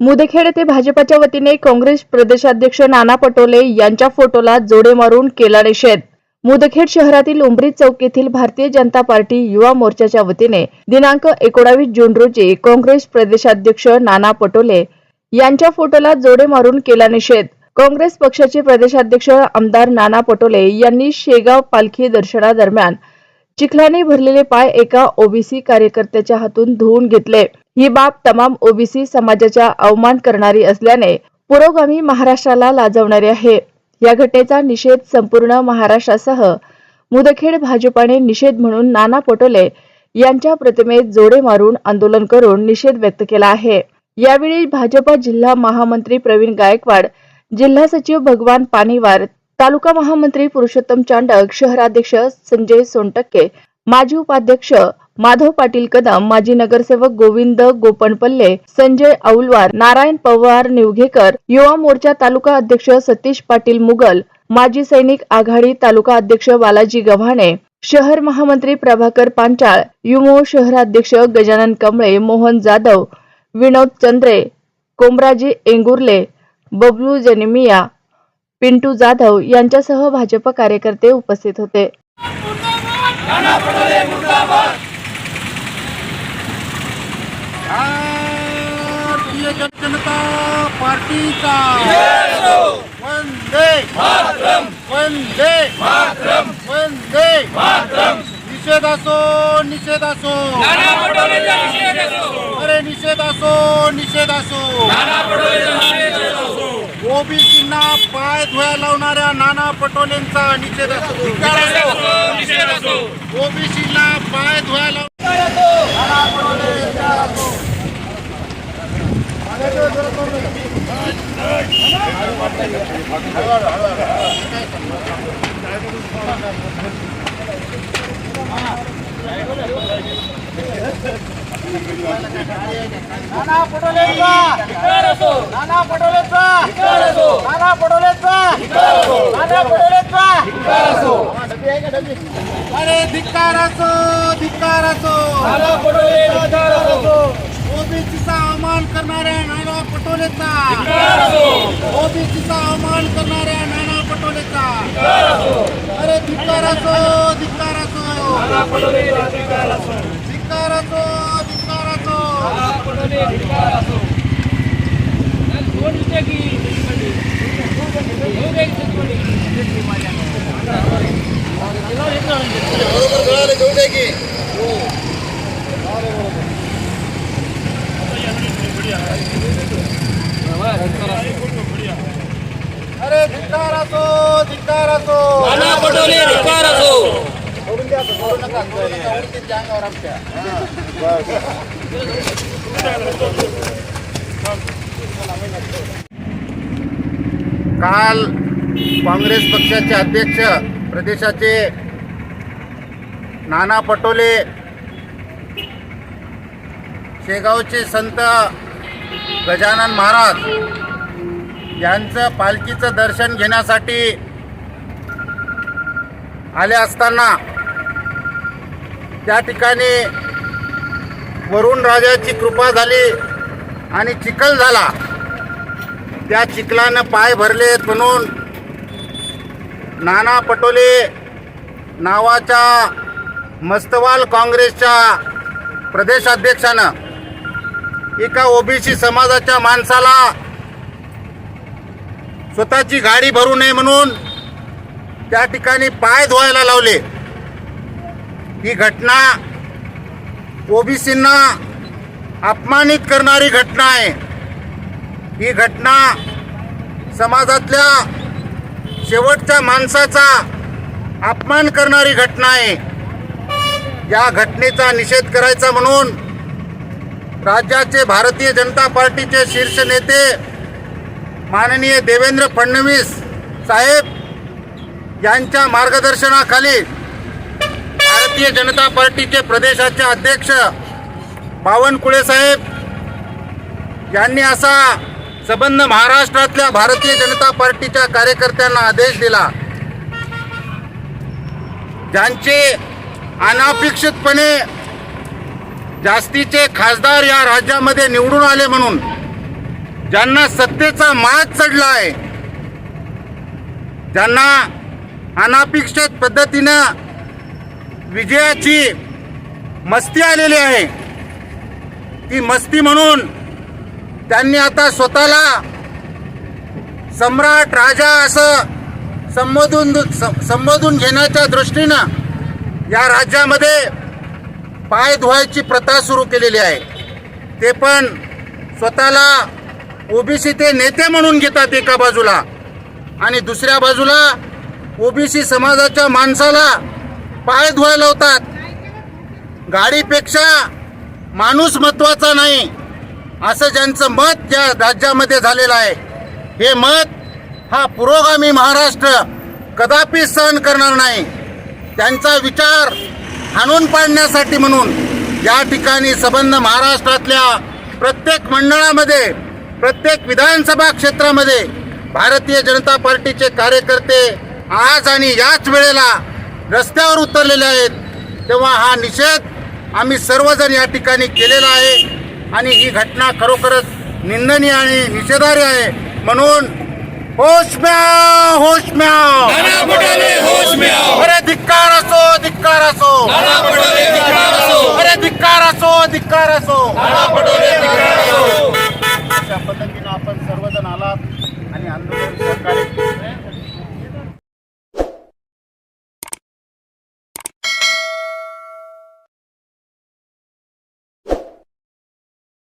मुदखेड येथे भाजपाच्या वतीने काँग्रेस प्रदेशाध्यक्ष नाना पटोले यांच्या फोटोला जोडे मारून केला निषेध. मुदखेड शहरातील उमरी चौक येथील भारतीय जनता पार्टी युवा मोर्चाच्या वतीने दिनांक एकोणावीस जून रोजी काँग्रेस प्रदेशाध्यक्ष नाना पटोले यांच्या फोटोला जोडे मारून केला निषेध. काँग्रेस पक्षाचे प्रदेशाध्यक्ष आमदार नाना पटोले यांनी शेगाव पालखी दर्शनादरम्यान चिखलाने भरलेले पाय एका ओबीसी कार्यकर्त्याच्या हातून धुवून घेतले. ही बाब तमाम ओबीसी समाजाच्या अवमान करणारी असल्याने पुरोगामी महाराष्ट्राला लाजवणारी आहे. या घटनेचा निषेध संपूर्ण महाराष्ट्रासह मुदखेड भाजपाने निषेध म्हणून नाना पटोले यांच्या प्रतिमेत जोडे मारून आंदोलन करून निषेध व्यक्त केला आहे. यावेळी भाजपा जिल्हा महामंत्री प्रवीण गायकवाड जिल्हा सचिव भगवान पाणीवार तालुका महामंत्री पुरुषोत्तम चांडक शहराध्यक्ष संजय सोनटक्के माजी उपाध्यक्ष माधव पाटील कदम माजी नगरसेवक गोविंद गोपणपल्ले संजय औलवार नारायण पवार निवघेकर युवा मोर्चा तालुका अध्यक्ष सतीश पाटील मुगल माजी सैनिक आघाडी तालुका अध्यक्ष बालाजी गव्हाणे शहर महामंत्री प्रभाकर पांचाळ युमो शहराध्यक्ष गजानन कमळे मोहन जाधव विनोद चंद्रे कोमराजी एंगुर्ले बबलू जनिमिया पिंटू जाधव यांच्यासह भाजप कार्यकर्ते उपस्थित होते. भारतीय जनता पार्टीचा. वंदे. वंदे. वंदे. निषेध असो निषेध असो अरे निषेध असो निषेध असो ओबीसींना पाय धुया लावणाऱ्या नाना पटोलेंचा निषेध असो ओबीसीला पाय धुया लाव नाना पटोले नाना पटोलेचा नाना पटोलेचा नाना पटोलेचा नाना पटोलेचा अरे धिक्कार असो. धिक्कार असो. ओबीसीचा अवमान करणाऱ्या नाना पटोलेचा. ओबीसीचा अवमान करणाऱ्या नाना पटोलेचा. अरे धिक्कार असो धिक्कार असो धिक्कार असो धिक्कार असो अरे धिक्कार असो धिक्कार असो. नाना पटोले धिक्कार असो. सोडून द्या नका सोडू नका उडतीत त्या अंगावर आमच्या काल काँग्रेस पक्षाचे अध्यक्ष प्रदेशाचे नाना पटोले शेगावचे संत गजानन महाराज यांचं पालखीचं दर्शन घेण्यासाठी आले असताना त्या ठिकाणी वरुण राजाची कृपा झाली आणि चिखल झाला. त्या चिखलानं पाय भरलेत म्हणून नाना पटोले नावाच्या मस्तवाल काँग्रेसच्या प्रदेशाध्यक्षानं एका ओबीसी समाजाच्या माणसाला स्वतःची गाडी भरू नये म्हणून त्या ठिकाणी पाय धुवायला लावले. ही घटना ओबीसींना अपमानित करणारी घटना आहे. ही घटना समाजातल्या शेवटच्या माणसाचा अपमान करणारी घटना आहे. या घटनेचा निषेध करायचा म्हणून राज्याचे भारतीय जनता पार्टीचे शीर्ष नेते माननीय देवेंद्र फडणवीस साहेब यांच्या मार्गदर्शनाखाली भारतीय जनता पार्टीचे प्रदेशाचे अध्यक्ष बावनकुळे साहेब यांनी असा संबंध महाराष्ट्रातल्या भारतीय जनता पार्टीच्या कार्यकर्त्यांना आदेश दिला ज्यांचे अनापेक्षितपणे जास्तीचे खासदार या राज्यामध्ये निवडून आले म्हणून ज्यांना सत्तेचा माग चढला आहे ज्यांना अनापेक्षित पद्धतीनं विजयाची मस्ती आलेली आहे ती मस्ती म्हणून त्यांनी आता स्वतःला सम्राट राजा असं संबोधून संबोधून घेण्याच्या दृष्टीनं या राज्यामध्ये पाय धुवायची प्रथा सुरू केलेली आहे. ते पण स्वतःला ओबीसी ते नेते म्हणून घेतात एका बाजूला. आणि दुसऱ्या बाजूला ओबीसी समाजाच्या माणसाला पाय धुवायला लावतात. गाडीपेक्षा माणूस महत्त्वाचा नाही असं ज्यांचं मत या राज्यामध्ये झालेलं आहे. हे मत हा पुरोगामी महाराष्ट्र कदापि सहन करणार नाही. त्यांचा विचार हाणून पाडण्यासाठी म्हणून या ठिकाणी संबंध महाराष्ट्रातल्या प्रत्येक मंडळामध्ये प्रत्येक विधानसभा क्षेत्रामध्ये भारतीय जनता पार्टीचे कार्यकर्ते आज आणि याच वेळेला रस्त्यावर उतरलेले आहेत. तेव्हा हा निषेध आम्ही सर्वजण या ठिकाणी केलेला आहे आणि ही घटना खरोखरच निंदनीय आणि निषेधार्ह आहे. म्हणून होश म्याव होश म्याव नाना पटोले होश में आओ। अरे धिक्कार असो धिक्कार असो। नाना पटोले धिक्कार असो। अरे धिक्कार असो धिक्कार असो। नाना पटोले धिक्कार असो। अशा पद्धतीनं आपण सर्वजण आलात आणि आंदोलन